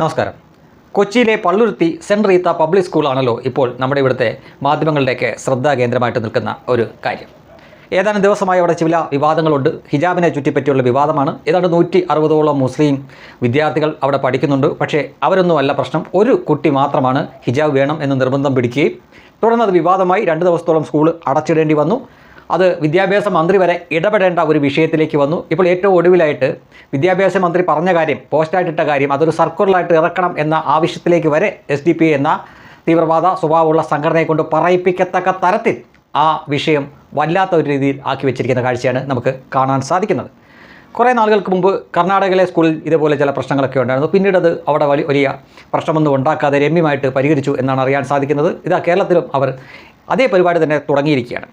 നമസ്കാരം. കൊച്ചിയിലെ Palluruthy saint Rita public സ്കൂളാണല്ലോ ഇപ്പോൾ നമ്മുടെ ഇവിടുത്തെ മാധ്യമങ്ങളുടെയൊക്കെ ശ്രദ്ധാ കേന്ദ്രമായിട്ട് നിൽക്കുന്ന ഒരു കാര്യം. ഏതാനും ദിവസമായി അവിടെ ചില വിവാദങ്ങളുണ്ട്. ഹിജാബിനെ ചുറ്റിപ്പറ്റിയുള്ള വിവാദമാണ്. ഏതാണ്ട് നൂറ്റി അറുപതോളം മുസ്ലിം വിദ്യാർത്ഥികൾ അവിടെ പഠിക്കുന്നുണ്ട്. പക്ഷേ അവരൊന്നുമല്ല പ്രശ്നം. ഒരു കുട്ടി മാത്രമാണ് ഹിജാബ് വേണം എന്ന് നിർബന്ധം പിടിക്കുകയും തുടർന്ന് അത് വിവാദമായി രണ്ട് ദിവസത്തോളം സ്കൂൾ അടച്ചിടേണ്ടി വന്നു. അത് വിദ്യാഭ്യാസ മന്ത്രി വരെ ഇടപെടേണ്ട ഒരു വിഷയത്തിലേക്ക് വന്നു. ഇപ്പോൾ ഏറ്റവും ഒടുവിലായിട്ട് വിദ്യാഭ്യാസ മന്ത്രി പറഞ്ഞ കാര്യം പോസ്റ്റായിട്ടിട്ട കാര്യം അതൊരു സർക്കുലറായിട്ട് ഇറക്കണം എന്ന ആവശ്യത്തിലേക്ക് വരെ എസ് ഡി പി എന്ന തീവ്രവാദ സ്വഭാവമുള്ള സംഘടനയെ കൊണ്ട് പറയിപ്പിക്കത്തക്ക തരത്തിൽ ആ വിഷയം വല്ലാത്ത ഒരു രീതിയിൽ ആക്കി വെച്ചിരിക്കുന്ന കാഴ്ചയാണ് നമുക്ക് കാണാൻ സാധിക്കുന്നത്. കുറേ നാളുകൾക്ക് മുമ്പ് കർണാടകയിലെ സ്കൂളിൽ ഇതേപോലെ ചില പ്രശ്നങ്ങളൊക്കെ ഉണ്ടായിരുന്നു. പിന്നീട് അത് അവിടെ വലിയ വലിയ പ്രശ്നമൊന്നും ഉണ്ടാക്കാതെ രമ്യമായിട്ട് പരിഹരിച്ചു എന്നാണ് അറിയാൻ സാധിക്കുന്നത്. ഇതാ കേരളത്തിലും അവർ അതേ പരിപാടി തന്നെ തുടങ്ങിയിരിക്കുകയാണ്.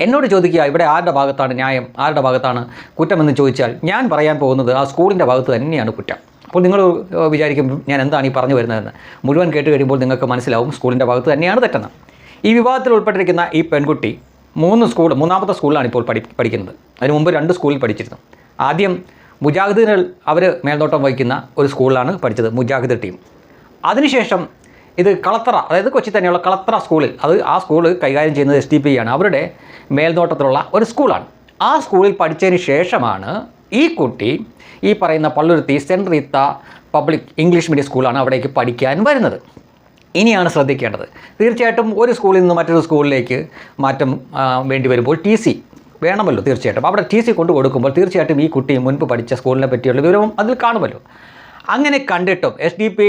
എന്നോട് ചോദിക്കുക ഇവിടെ ആരുടെ ഭാഗത്താണ് ന്യായം? ആരുടെ ഭാഗത്താണ് കുറ്റമെന്ന് ചോദിച്ചാൽ ഞാൻ പറയാൻ പോകുന്നത് ആ സ്കൂളിന്റെ ഭാഗത്ത് തന്നെയാണ് കുറ്റം. അപ്പോൾ നിങ്ങൾ വിചാരിക്കും ഞാൻ എന്താണ് ഈ പറഞ്ഞു വരുന്നതെന്ന്? മുഴുവൻ കേട്ട് കഴിയുമ്പോൾ നിങ്ങൾക്ക് മനസ്സിലാവും സ്കൂളിന്റെ ഭാഗത്ത് തന്നെയാണ് തെറ്റെന്ന്. ഈ വിവാദത്തിൽ ഉൾപ്പെട്ടിരിക്കുന്ന ഈ പെൺകുട്ടി മൂന്ന് സ്കൂൾ മൂന്നാമത്തെ സ്കൂളിലാണ് ഇപ്പോൾ പഠി പഠിക്കുന്നത്. അതിന് മുമ്പ് രണ്ട് സ്കൂളിൽ പഠിച്ചിരുന്നു. ആദ്യം മുജാഹിദീനുകൾ അവർ മേൽനോട്ടം വഹിക്കുന്ന ഒരു സ്കൂളിലാണ് പഠിച്ചത് മുജാഹിദ് ടീം. അതിനുശേഷം ഇത് കളത്തറ അതായത് കൊച്ചി തന്നെയുള്ള കളത്തറ സ്കൂളിൽ. അത് ആ സ്കൂൾ കൈകാര്യം ചെയ്യുന്നത് എസ് ഡി പി ആണ്. അവരുടെ മേൽനോട്ടത്തിലുള്ള ഒരു സ്കൂളാണ്. ആ സ്കൂളിൽ പഠിച്ചതിന് ശേഷമാണ് ഈ കുട്ടി ഈ പറയുന്ന Palluruthy saint Rita public English medium സ്കൂളാണ് അവിടേക്ക് പഠിക്കാൻ വരുന്നത്. ഇനിയാണ് ശ്രദ്ധിക്കേണ്ടത്. തീർച്ചയായിട്ടും ഒരു സ്കൂളിൽ നിന്ന് മറ്റൊരു സ്കൂളിലേക്ക് മാറ്റം വേണ്ടി വരുമ്പോൾ ടി സി വേണമല്ലോ തീർച്ചയായിട്ടും. അവിടെ ടി സി കൊണ്ട് കൊടുക്കുമ്പോൾ തീർച്ചയായിട്ടും ഈ കുട്ടി മുൻപ് പഠിച്ച സ്കൂളിനെ പറ്റിയുള്ള വിവരവും അതിൽ കാണുമല്ലോ. അങ്ങനെ കണ്ടിട്ടും എസ് ഡി പി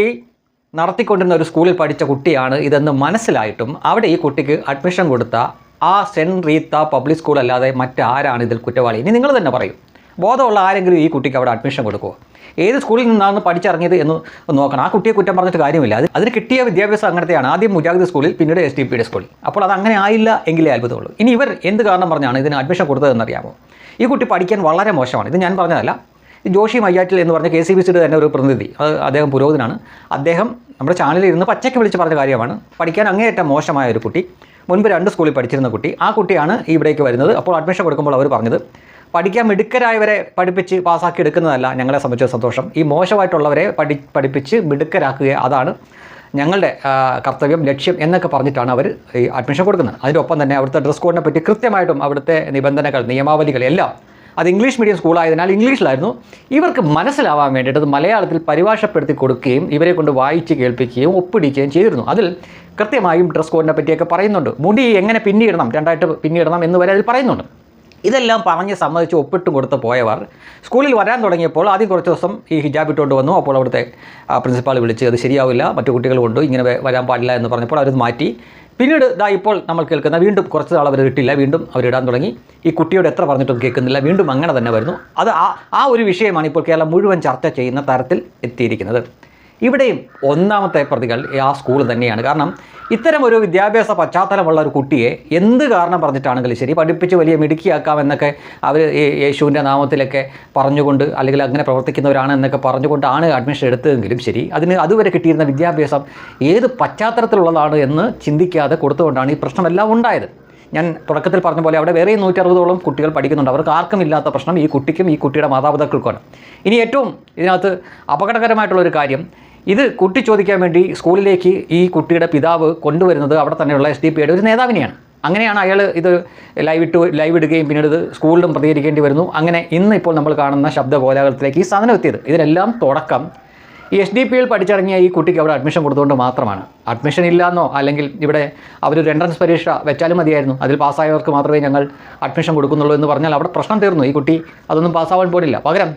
നടത്തിക്കൊണ്ടിരുന്ന ഒരു സ്കൂളിൽ പഠിച്ച കുട്ടിയാണ് ഇതെന്ന് മനസ്സിലായിട്ടും അവിടെ ഈ കുട്ടിക്ക് അഡ്മിഷൻ കൊടുത്ത ആ സെന്റ് റീത്ത പബ്ലിക് സ്കൂൾ അല്ലാതെ മറ്റാരാണ് ഇതിൽ കുറ്റവാളി? ഇനി നിങ്ങൾ തന്നെ പറയും. ബോധമുള്ള ആരെങ്കിലും ഈ കുട്ടിക്ക് അവിടെ അഡ്മിഷൻ കൊടുക്കുമോ ഏത് സ്കൂളിൽ നിന്നാണ് പഠിച്ചിറങ്ങിയത് എന്ന് നോക്കണം. ആ കുട്ടിയെ കുറ്റം പറഞ്ഞിട്ട് കാര്യമില്ല. അത് അതിന് കിട്ടിയ വിദ്യാഭ്യാസം അങ്ങനത്തെയാണ്. ആദ്യം മുജാഹിദ് സ്കൂളിൽ പിന്നീട് എസ് ടി പിയുടെ സ്കൂളിൽ അപ്പോൾ അത് അങ്ങനെ ആയില്ല എങ്കിലേ അത്ഭുതമുള്ളൂ. ഇനി ഇവർ എന്ത് കാരണം പറഞ്ഞാണ് ഇതിന് അഡ്മിഷൻ കൊടുത്തതെന്നറിയാമോ ഈ കുട്ടി പഠിക്കാൻ വളരെ മോശമാണ്. ഇത് ഞാൻ പറഞ്ഞതല്ല. ജോഷി മയ്യാറ്റിൽ എന്ന് പറഞ്ഞ കെ സി ബി സിയുടെ തന്നെ ഒരു പ്രതിനിധി. അത് അദ്ദേഹം പുരോഹിതനാണ്. അദ്ദേഹം നമ്മുടെ ചാനലിൽ ഇരുന്ന് പച്ചയ്ക്ക് വിളിച്ച് പറഞ്ഞ കാര്യമാണ്. പഠിക്കാൻ അങ്ങേയറ്റം മോശമായ ഒരു കുട്ടി. മുൻപ് രണ്ട് സ്കൂളിൽ പഠിച്ചിരുന്ന കുട്ടി. ആ കുട്ടിയാണ് ഇവിടേക്ക് വരുന്നത്. അപ്പോൾ അഡ്മിഷൻ കൊടുക്കുമ്പോൾ അവർ പറഞ്ഞത് പഠിക്കാൻ മിടുക്കരായവരെ പഠിപ്പിച്ച് പാസ്സാക്കി എടുക്കുന്നതല്ല ഞങ്ങളെ സംബന്ധിച്ച സന്തോഷം. ഈ മോശമായിട്ടുള്ളവരെ പഠി പഠിപ്പിച്ച് മിടുക്കരാക്കുക അതാണ് ഞങ്ങളുടെ കർത്തവ്യം ലക്ഷ്യം എന്നൊക്കെ പറഞ്ഞിട്ടാണ് അവർ ഈ അഡ്മിഷൻ കൊടുക്കുന്നത്. അതിന്റെ ഒപ്പം തന്നെ അവിടുത്തെ ഡ്രസ് കോഡിനെ പറ്റി കൃത്യമായിട്ടും അവിടുത്തെ നിബന്ധനകൾ നിയമാവലികൾ എല്ലാം അത് ഇംഗ്ലീഷ് മീഡിയം സ്കൂളായതിനാൽ ഇംഗ്ലീഷിലായിരുന്നു. ഇവർക്ക് മനസ്സിലാവാൻ വേണ്ടിയിട്ട് അത് മലയാളത്തിൽ പരിഭാഷപ്പെടുത്തി കൊടുക്കുകയും ഇവരെ കൊണ്ട് വായിച്ച് കേൾപ്പിക്കുകയും ഒപ്പിടിക്കുകയും ചെയ്തിരുന്നു. അതിൽ കൃത്യമായും ഡ്രസ് കോഡിനെ പറ്റിയൊക്കെ പറയുന്നുണ്ട്. മുടി എങ്ങനെ പിന്നിയിടണം രണ്ടായിട്ട് പിന്നിയിടണം എന്ന് വരെ അതിൽ പറയുന്നുണ്ട്. ഇതെല്ലാം പറഞ്ഞ് സമ്മതിച്ച് ഒപ്പിട്ട് കൊടുത്ത് പോയവർ സ്കൂളിൽ വരാൻ തുടങ്ങിയപ്പോൾ ആദ്യം കുറച്ച് ദിവസം ഈ ഹിജാബ് ഇട്ടുകൊണ്ട് വന്നു. അപ്പോൾ അവിടുത്തെ പ്രിൻസിപ്പാൾ വിളിച്ച് അത് ശരിയാവില്ല മറ്റു കുട്ടികളുണ്ട് ഇങ്ങനെ വരാൻ പാടില്ല എന്ന് പറഞ്ഞപ്പോൾ അവരത് മാറ്റി. പിന്നീട് ഇതാ ഇപ്പോൾ നമ്മൾ കേൾക്കുന്ന വീണ്ടും കുറച്ച് നാൾ അവർ ഇട്ടില്ല വീണ്ടും അവരിടാൻ തുടങ്ങി. ഈ കുട്ടിയോട് എത്ര പറഞ്ഞിട്ടും കേൾക്കുന്നില്ല വീണ്ടും അങ്ങനെ തന്നെ വരുന്നു. അത് ആ ആ ഒരു വിഷയമാണ് ഇപ്പോൾ കേരളം മുഴുവൻ ചർച്ച ചെയ്യുന്ന തരത്തിൽ എത്തിയിരിക്കുന്നത്. ഇവിടെയും ഒന്നാമത്തെ പ്രതികൾ ആ സ്കൂൾ തന്നെയാണ്. കാരണം ഇത്തരം ഒരു വിദ്യാഭ്യാസ പശ്ചാത്തലമുള്ള ഒരു കുട്ടിയെ എന്ത് കാരണം പറഞ്ഞിട്ടാണെങ്കിലും ശരി പഠിപ്പിച്ച് വലിയ മിടുക്കിയാക്കാം എന്നൊക്കെ അവർ യേശുവിന്റെ നാമത്തിലൊക്കെ പറഞ്ഞുകൊണ്ട് അല്ലെങ്കിൽ അങ്ങനെ പ്രവർത്തിക്കുന്നവരാണ് എന്നൊക്കെ പറഞ്ഞുകൊണ്ടാണ് അഡ്മിഷൻ എടുത്തതെങ്കിലും ശരി അതിന് അതുവരെ കിട്ടിയിരുന്ന വിദ്യാഭ്യാസം ഏത് പശ്ചാത്തലത്തിലുള്ളതാണ് എന്ന് ചിന്തിക്കാതെ കൊടുത്തുകൊണ്ടാണ് ഈ പ്രശ്നമെല്ലാം ഉണ്ടായത്. ഞാൻ തുടക്കത്തിൽ പറഞ്ഞ പോലെ അവിടെ വേറെ നൂറ്ററുപതോളം കുട്ടികൾ പഠിക്കുന്നുണ്ട്. അവർക്ക് ആർക്കും ഇല്ലാത്ത പ്രശ്നം ഈ കുട്ടിക്കും ഈ കുട്ടിയുടെ മാതാപിതാക്കൾക്കുമാണ് ഇനി ഏറ്റവും ഇതിനകത്ത് അപകടകരമായിട്ടുള്ള ഒരു കാര്യം ഇത് കുട്ടി ചോദിക്കാൻ വേണ്ടി സ്കൂളിലേക്ക് ഈ കുട്ടിയുടെ പിതാവ് കൊണ്ടുവരുന്നത് അവിടെ തന്നെയുള്ള എസ് ഡി പിയുടെ ഒരു നേതാവിനെയാണ്. അങ്ങനെയാണ് അയാൾ ഇത് ലൈവ് ഇട്ട് ലൈവ് ഇടുകയും പിന്നീട് ഇത് സ്കൂളിലും പ്രതികരിക്കേണ്ടി വരുന്നു. അങ്ങനെ ഇന്ന് ഇപ്പോൾ നമ്മൾ കാണുന്ന ശബ്ദ കോലാഹലത്തിലേക്ക് ഈ സാധനം എത്തിയത്. ഇതിനെല്ലാം തുടക്കം. ഈ എസ് ഡി പിയിൽ പഠിച്ചിറങ്ങിയ ഈ കുട്ടിക്ക് അവിടെ അഡ്മിഷൻ കൊടുത്തുകൊണ്ട് മാത്രമാണ്. അഡ്മിഷൻ ഇല്ലാന്നോ അല്ലെങ്കിൽ ഇവിടെ അവരൊരു എൻട്രൻസ് പരീക്ഷ വെച്ചാലും മതിയായിരുന്നു. അതിൽ പാസ്സായവർക്ക് മാത്രമേ ഞങ്ങൾ അഡ്മിഷൻ കൊടുക്കുന്നുള്ളൂ എന്ന് പറഞ്ഞാൽ അവിടെ പ്രശ്നം തീർന്നു. ഈ കുട്ടി അതൊന്നും പാസ്സാവാൻ പോലില്ല പകരം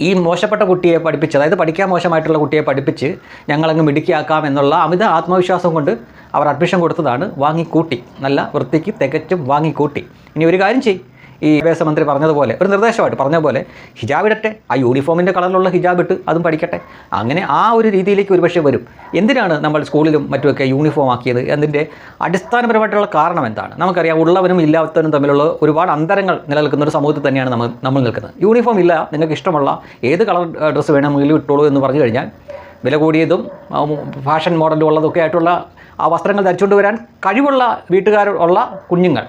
ഈ മോശപ്പെട്ട കുട്ടിയെ പഠിപ്പിച്ച് അതായത് പഠിക്കാൻ മോശമായിട്ടുള്ള കുട്ടിയെ പഠിപ്പിച്ച് ഞങ്ങളങ്ങ് മിടുക്കിയാക്കാം എന്നുള്ള അമിത ആത്മവിശ്വാസം കൊണ്ട് അവർ അഡ്മിഷൻ കൊടുത്തതാണ് വാങ്ങിക്കൂട്ടി. നല്ല വൃത്തിക്ക് തികച്ചും വാങ്ങിക്കൂട്ടി. ഇനി ഒരു കാര്യം ചെയ്യും. ഈ വിദ്യാഭ്യാസ മന്ത്രി പറഞ്ഞതുപോലെ ഒരു നിർദ്ദേശമായിട്ട് പറഞ്ഞ പോലെ ഹിജാബ് ഇടട്ടെ ആ യൂണിഫോമിന്റെ കളറിലുള്ള ഹിജാബ് ഇട്ട് അതും പഠിക്കട്ടെ. അങ്ങനെ ആ ഒരു രീതിയിലേക്ക് ഒരുപക്ഷെ വരും. എന്തിനാണ് നമ്മൾ സ്കൂളിലും മറ്റുമൊക്കെ യൂണിഫോം ആക്കിയത്? അതിന്റെ അടിസ്ഥാനപരമായിട്ടുള്ള കാരണം എന്താണ്? നമുക്കറിയാം ഉള്ളവനും ഇല്ലാത്തവനും തമ്മിലുള്ള ഒരുപാട് അന്തരങ്ങൾ നിലനിൽക്കുന്ന ഒരു സമൂഹത്തിൽ തന്നെയാണ് നമ്മൾ നമ്മൾ നിൽക്കുന്നത്. യൂണിഫോം ഇല്ല നിങ്ങൾക്ക് ഇഷ്ടമുള്ള ഏത് കളർ ഡ്രസ്സ് വേണമെങ്കിലും ഇട്ടോളൂ എന്ന് പറഞ്ഞു കഴിഞ്ഞാൽ വില കൂടിയതും ഫാഷൻ മോഡലും ഉള്ളതൊക്കെ ആയിട്ടുള്ള ആ വസ്ത്രങ്ങൾ ധരിച്ചുകൊണ്ട് വരാൻ കഴിവുള്ള വീട്ടുകാരുള്ള കുഞ്ഞുങ്ങൾ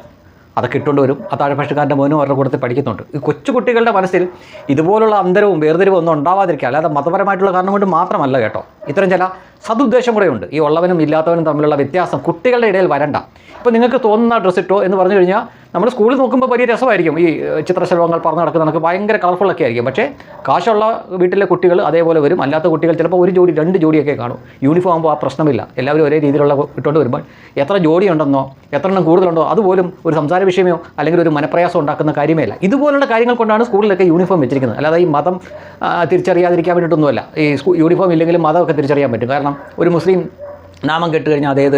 അതൊക്കെ ഇട്ടുകൊണ്ട് വരും. ആ താഴെപ്പക്ഷക്കാരന്റെ മോനും അവരുടെ കൂട്ടത്തിൽ പഠിക്കുന്നുണ്ട്. ഈ കൊച്ചുകുട്ടികളുടെ മനസ്സിൽ ഇതുപോലുള്ള അന്തരവും വേർതിരിവും ഒന്നും ഉണ്ടാവാതിരിക്കുക. അല്ലാതെ മതപരമായിട്ടുള്ള കാരണം കൊണ്ട് മാത്രമല്ല കേട്ടോ. ഇത്തരം ചില സതുദ്ദേശം കൂടെ ഉണ്ട് ഈ ഉള്ളവനും ഇല്ലാത്തവനും തമ്മിലുള്ള വ്യത്യാസം കുട്ടികളുടെ ഇടയിൽ വരണ്ട. ഇപ്പോൾ നിങ്ങൾക്ക് തോന്നുന്ന ഡ്രസ്സ് ഇട്ടോ എന്ന് പറഞ്ഞു കഴിഞ്ഞാൽ നമ്മൾ സ്കൂളിൽ നോക്കുമ്പോൾ വലിയ രസമായിരിക്കും. ഈ ചിത്രശലഭങ്ങൾ പറഞ്ഞു നടക്കുന്ന നമുക്ക് ഭയങ്കര കളർഫുള്ളൊക്കെ ആയിരിക്കും. പക്ഷേ കാശുള്ള വീട്ടിലെ കുട്ടികൾ അതേപോലെ വരും. അല്ലാത്ത കുട്ടികൾ ചിലപ്പോൾ ഒരു ജോഡി രണ്ട് ജോഡിയൊക്കെ കാണും. യൂണിഫോം ആകുമ്പോൾ ആ പ്രശ്നമില്ല. എല്ലാവരും ഒരേ രീതിയിലുള്ള ഇട്ടുകൊണ്ട് വരുമ്പോൾ എത്ര ജോഡി ഉണ്ടെന്നോ എത്ര എണ്ണം കൂടുതലുണ്ടോ അതുപോലും ഒരു സംസാര വിഷയമോ അല്ലെങ്കിൽ ഒരു മനപ്രയാസം ഉണ്ടാക്കുന്ന കാര്യമേ അല്ല ഇതുപോലുള്ള കാര്യങ്ങൾ കൊണ്ടാണ് സ്കൂളിലൊക്കെ യൂണിഫോം വെച്ചിരിക്കുന്നത്. അല്ലാതെ ഈ മതം തിരിച്ചറിയാതിരിക്കാൻ വേണ്ടിയിട്ടൊന്നുമല്ല. ഈ യൂണിഫോം ഇല്ലെങ്കിലും മതമൊക്കെ തിരിച്ചറിയാൻ പറ്റും. കാരണം ഒരു മുസ്ലിം നാമം കേട്ട് കഴിഞ്ഞാൽ അതേത്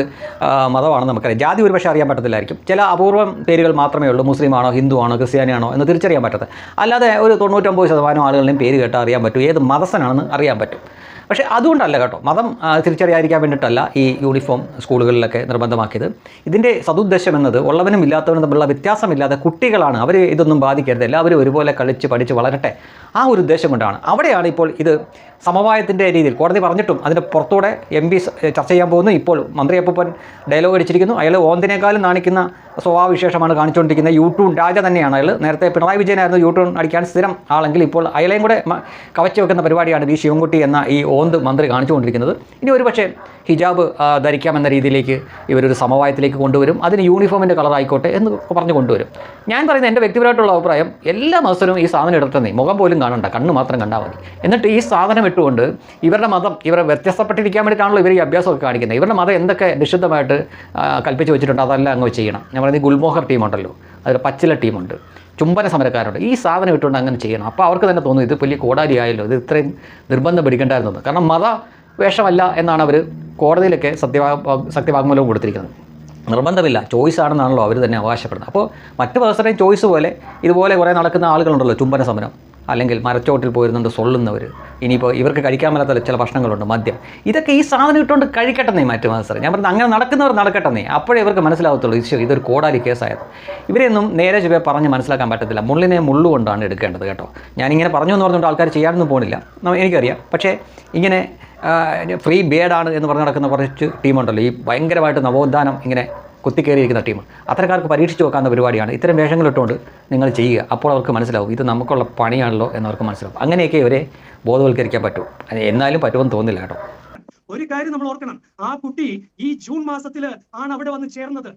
മതമാണെന്ന് നമുക്കറിയാം. ജാതി ഒരുപക്ഷെ അറിയാൻ പറ്റത്തില്ലായിരിക്കും. ചില അപൂർവം പേരുകൾ മാത്രമേ ഉള്ളൂ. മുസ്ലിം ആണോ ഹിന്ദു ആണോ ക്രിസ്ത്യാനിയാണോ എന്ന് തിരിച്ചറിയാൻ പറ്റത്ത് അല്ലാതെ ഒരു തൊണ്ണൂറ്റൊമ്പത് ശതമാനം ആളുകളുടെയും പേര് കേട്ടാൽ അറിയാൻ പറ്റും. ഏത് മതസ്ഥനാണെന്ന് അറിയാൻ പറ്റും. പക്ഷേ അതുകൊണ്ടല്ല കേട്ടോ. മതം തിരിച്ചറിയാതിരിക്കാൻ വേണ്ടിയിട്ടല്ല ഈ യൂണിഫോം സ്കൂളുകളിലൊക്കെ നിർബന്ധമാക്കിയത്. ഇതിന്റെ സതുദ്ദേശം എന്നത് ഉള്ളവനും ഇല്ലാത്തവനും തമ്മിലുള്ള വ്യത്യാസമില്ലാതെ കുട്ടികളാണ്. അവർ ഇതൊന്നും ബാധിക്കരുത്. എല്ലാവരും ഒരുപോലെ കളിച്ച് പഠിച്ച് വളരട്ടെ. ആ ഒരു ഉദ്ദേശം കൊണ്ടാണ്. അവിടെയാണ് ഇപ്പോൾ ഇത് സമവായത്തിന്റെ രീതിയിൽ കോടതി പറഞ്ഞിട്ടും അതിന്റെ പുറത്തൂടെ എം പി ചർച്ച ചെയ്യാൻ പോകുന്നു. ഇപ്പോൾ മന്ത്രി അപ്പൂപ്പൻ ഡയലോഗ് അടിച്ചിരിക്കുന്നു. അയാൾ ഓന്തിനേക്കാളും കാണിക്കുന്ന സ്വഭാവവിശേഷമാണ് കാണിച്ചുകൊണ്ടിരിക്കുന്നത്. യൂട്യൂൺ രാജ തന്നെയാണ് അയാൾ. നേരത്തെ പിണറായി വിജയനായിരുന്നു യൂട്യൂൺ അടിക്കാൻ സ്ഥിരം ആളെങ്കിൽ ഇപ്പോൾ അയാളെയും കൂടെ കവച്ചു വെക്കുന്ന പരിപാടിയാണ് വി ശിവൻകുട്ടി എന്ന ഈ ഓന്ത് മന്ത്രി കാണിച്ചുകൊണ്ടിരിക്കുന്നത്. ഇനി ഒരുപക്ഷെ ഹിജാബ് ധരിക്കാമെന്ന രീതിയിലേക്ക് ഇവരൊരു സമവായത്തിലേക്ക് കൊണ്ടുവരും. അതിന് യൂണിഫോമിന്റെ കളർ ആയിക്കോട്ടെ എന്ന് പറഞ്ഞു കൊണ്ടുവരും ഞാൻ പറയുന്നത് എന്റെ വ്യക്തിപരമായിട്ടുള്ള അഭിപ്രായം എല്ലാ മത്സരവും ഈ സാധനം എടുത്തന്നേ മുഖം പോലും കാണണ്ട കണ്ണ് മാത്രം കണ്ടാൽ മതി. എന്നിട്ട് ഈ സാധനം ഇട്ടുകൊണ്ട് ഇവരുടെ മതം ഇവരെ വ്യത്യസ്തപ്പെട്ടിരിക്കാൻ വേണ്ടിയിട്ടാണല്ലോ ഇവർ ഈ അഭ്യാസമൊക്കെ കാണിക്കുന്നത്. ഇവരുടെ മതം എന്തൊക്കെ നിഷിദ്ധമായിട്ട് കൽപ്പിച്ച് വെച്ചിട്ടുണ്ട് അതെല്ലാം അങ്ങ് ചെയ്യണം. ഞാൻ പറയുന്നത് ഗുൽമോഹർ ടീമുണ്ടല്ലോ അതിൽ പച്ചില ടീമുണ്ട് ചുംബന സമരക്കാരുണ്ട്. ഈ സാധനം ഇട്ടുകൊണ്ട് അങ്ങനെ ചെയ്യണം. അപ്പോൾ അവർക്ക് തന്നെ തോന്നുന്നു ഇത് വലിയ കോടാലി ആയല്ലോ ഇത് ഇത്രയും നിർബന്ധം പിടിക്കേണ്ടായിരുന്നത് കാരണം മത വേഷമല്ല എന്നാണ് അവർ കോടതിയിലൊക്കെ സത്യവാ സത്യവാങ്മൂലവും കൊടുത്തിരിക്കുന്നത്. നിർബന്ധമില്ല ചോയ്സ് ആണെന്നാണല്ലോ അവർ തന്നെ അവകാശപ്പെടുന്നത്. അപ്പോൾ മറ്റു പേഴ്സണേയും ചോയ്സ് പോലെ ഇതുപോലെ കുറേ നടക്കുന്ന ആളുകളുണ്ടല്ലോ ചുംബന സമരം. അല്ലെങ്കിൽ മരച്ചോട്ടിൽ പോയിരുന്നുണ്ട് സൊള്ളുന്നവർ ഇനിയിപ്പോൾ ഇവർക്ക് കഴിക്കാൻ മേലാത്ത ചില ഭക്ഷണങ്ങളുണ്ട് മദ്യം. ഇതൊക്കെ ഈ സാധനം ഇട്ടുകൊണ്ട് കഴിക്കട്ടെന്നേ മറ്റു മാസം ഞാൻ പറഞ്ഞത് അങ്ങനെ നടക്കുന്നവർ നടക്കട്ടെന്നേ അപ്പോഴേ ഇവർക്ക് മനസ്സിലാവത്തുള്ളൂ ഇത് ഇതൊരു കോടാലി കേസായത്. ഇവരെയൊന്നും നേരെ ചുവ പറഞ്ഞ് മനസ്സിലാക്കാൻ പറ്റത്തില്ല. മുള്ളിനെ മുള്ളുകൊണ്ടാണ് എടുക്കേണ്ടത് കേട്ടോ. ഞാനിങ്ങനെ പറഞ്ഞു എന്ന് പറഞ്ഞുകൊണ്ട് ആൾക്കാർ ചെയ്യാനൊന്നും ന- എനിക്കറിയാം. പക്ഷേ ഇങ്ങനെ ഫ്രീ ബേഡാണ് എന്ന് പറഞ്ഞ് നടക്കുന്ന കുറച്ച് ടീമുണ്ടല്ലോ. ഈ ഭയങ്കരമായിട്ട് നവോത്ഥാനം ഇങ്ങനെ കുത്തിക്കയറിയിരിക്കുന്ന ടീം. അത്തരക്കാർക്ക് പരീക്ഷിച്ച് നോക്കാവുന്ന പരിപാടിയാണ്. ഇത്തരം വേഷങ്ങളിട്ടുകൊണ്ട് നിങ്ങൾ ചെയ്യുക. അപ്പോൾ അവർക്ക് മനസ്സിലാവും. ഇത് നമുക്കുള്ള പണിയാണല്ലോ എന്നവർക്ക് മനസ്സിലാവും. അങ്ങനെയൊക്കെ ഇവരെ ബോധവൽക്കരിക്കാൻ പറ്റും. എന്നാലും പറ്റുമെന്ന് തോന്നില്ല കേട്ടോ. ഒരു കാര്യം നമ്മൾ ഓർക്കണം. ആ കുട്ടി ഈ ജൂൺ മാസത്തിൽ ആണ് അവിടെ വന്ന് ചേർന്നത്.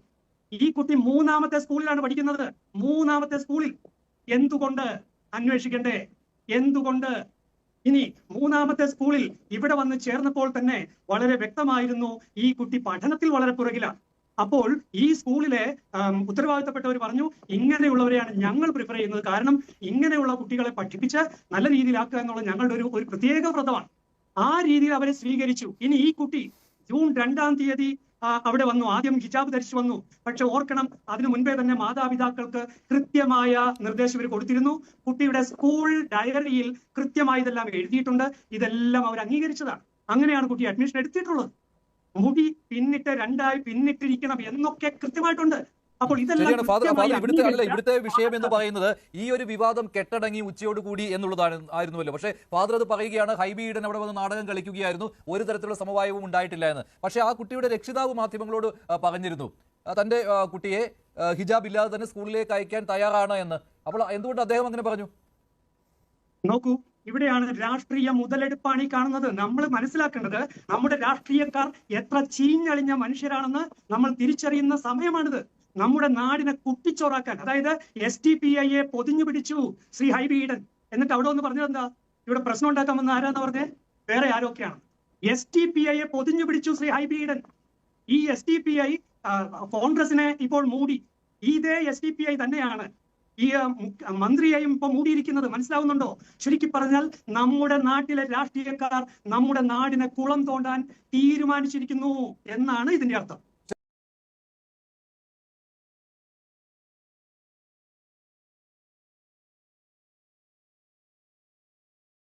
ഈ കുട്ടി മൂന്നാമത്തെ സ്കൂളിലാണ് പഠിക്കുന്നത്. മൂന്നാമത്തെ സ്കൂളിൽ എന്തുകൊണ്ട് അന്വേഷിക്കണ്ടേ? എന്തുകൊണ്ട്? ഇനി മൂന്നാമത്തെ സ്കൂളിൽ ഇവിടെ വന്ന് ചേർന്നപ്പോൾ തന്നെ വളരെ വ്യക്തമായിരുന്നു ഈ കുട്ടി പഠനത്തിൽ വളരെ പുറകിലാണ് അപ്പോൾ ഈ സ്കൂളിലെ ഉത്തരവാദിത്തപ്പെട്ടവർ പറഞ്ഞു ഇങ്ങനെയുള്ളവരെയാണ് ഞങ്ങൾ പ്രിഫർ ചെയ്യുന്നത്. കാരണം ഇങ്ങനെയുള്ള കുട്ടികളെ പഠിപ്പിച്ച് നല്ല രീതിയിലാക്കുക എന്നുള്ളത് ഞങ്ങളുടെ ഒരു ഒരു പ്രത്യേക വ്രതമാണ്. ആ രീതിയിൽ അവരെ സ്വീകരിച്ചു. ഇനി ഈ കുട്ടി ജൂൺ രണ്ടാം തീയതി അവിടെ വന്നു. ആദ്യം ഹിജാബ് ധരിച്ചു വന്നു. പക്ഷെ ഓർക്കണം അതിനു മുൻപേ തന്നെ മാതാപിതാക്കൾക്ക് കൃത്യമായ നിർദ്ദേശം ഇവർ കൊടുത്തിരുന്നു. കുട്ടിയുടെ സ്കൂൾ ഡയറിയിൽ കൃത്യമായി ഇതെല്ലാം എഴുതിയിട്ടുണ്ട്. ഇതെല്ലാം അവർ അംഗീകരിച്ചതാണ്. അങ്ങനെയാണ് കുട്ടി അഡ്മിഷൻ എടുത്തിട്ടുള്ളത്. മുടി പിന്നിട്ട് രണ്ടായി പിന്നിട്ടിരിക്കണം എന്നൊക്കെ കൃത്യമായിട്ടുണ്ട്. അപ്പോൾ ഇതെല്ലാം ഇവിടുത്തെ അല്ല ഇവിടുത്തെ വിഷയം എന്ന് പറയുന്നത് ഈ ഒരു വിവാദം കെട്ടടങ്ങി ഉച്ചയോട് കൂടി എന്നുള്ളതാണ് ആയിരുന്നുവല്ലോ. പക്ഷേ ഫാദർ അത് പറയുകയാണ് ഹൈബി ഈഡൻ അവിടെ വന്ന് നാടകം കളിക്കുകയായിരുന്നു ഒരു തരത്തിലുള്ള സമവായവും ഉണ്ടായിട്ടില്ല എന്ന് പക്ഷേ ആ കുട്ടിയുടെ രക്ഷിതാവ് മാധ്യമങ്ങളോട് പറഞ്ഞിരുന്നു തന്റെ കുട്ടിയെ ഹിജാബ് ഇല്ലാതെ തന്നെ സ്കൂളിലേക്ക് അയക്കാൻ തയ്യാറാണ് എന്ന്. അപ്പോൾ എന്തുകൊണ്ട് അദ്ദേഹം അങ്ങനെ പറഞ്ഞു? നോക്കൂ ഇവിടെയാണ് രാഷ്ട്രീയ മുതലെടുപ്പാണ് ഈ കാണുന്നത്. നമ്മൾ മനസ്സിലാക്കേണ്ടത് നമ്മുടെ രാഷ്ട്രീയക്കാർ എത്ര ചീഞ്ഞളിഞ്ഞ മനുഷ്യരാണെന്ന് നമ്മൾ തിരിച്ചറിയുന്ന സമയമാണിത്. നമ്മുടെ നാടിനെ കുട്ടിച്ചോറാക്കാൻ അതായത് എസ് ടി പി ഐയെ പൊതിഞ്ഞു പിടിച്ചു ശ്രീ ഹൈബി ഈഡൻ. എന്നിട്ട് അവിടെ ഒന്ന് പറഞ്ഞത് എന്താ? ഇവിടെ പ്രശ്നം ഉണ്ടാക്കാൻ വന്ന ആരാന്ന് പറഞ്ഞേ? വേറെ ആരൊക്കെയാണ്? എസ് ടി പി ഐയെ പൊതിഞ്ഞു പിടിച്ചു ശ്രീ ഹൈബി ഈഡൻ. ഈ എസ് ടി പി ഐ കോൺഗ്രസിനെ ഇപ്പോൾ മൂടി. ഇതേ എസ് ടി പി ഐ തന്നെയാണ് ഈ മന്ത്രിയെയും ഇപ്പൊ മൂടിയിരിക്കുന്നത് മനസ്സിലാവുന്നുണ്ടോ? ചുരുക്കി പറഞ്ഞാൽ നമ്മുടെ നാട്ടിലെ രാഷ്ട്രീയക്കാർ നമ്മുടെ നാടിനെ കുളം തോണ്ടാൻ തീരുമാനിച്ചിരിക്കുന്നു എന്നാണ് ഇതിന്റെ അർത്ഥം.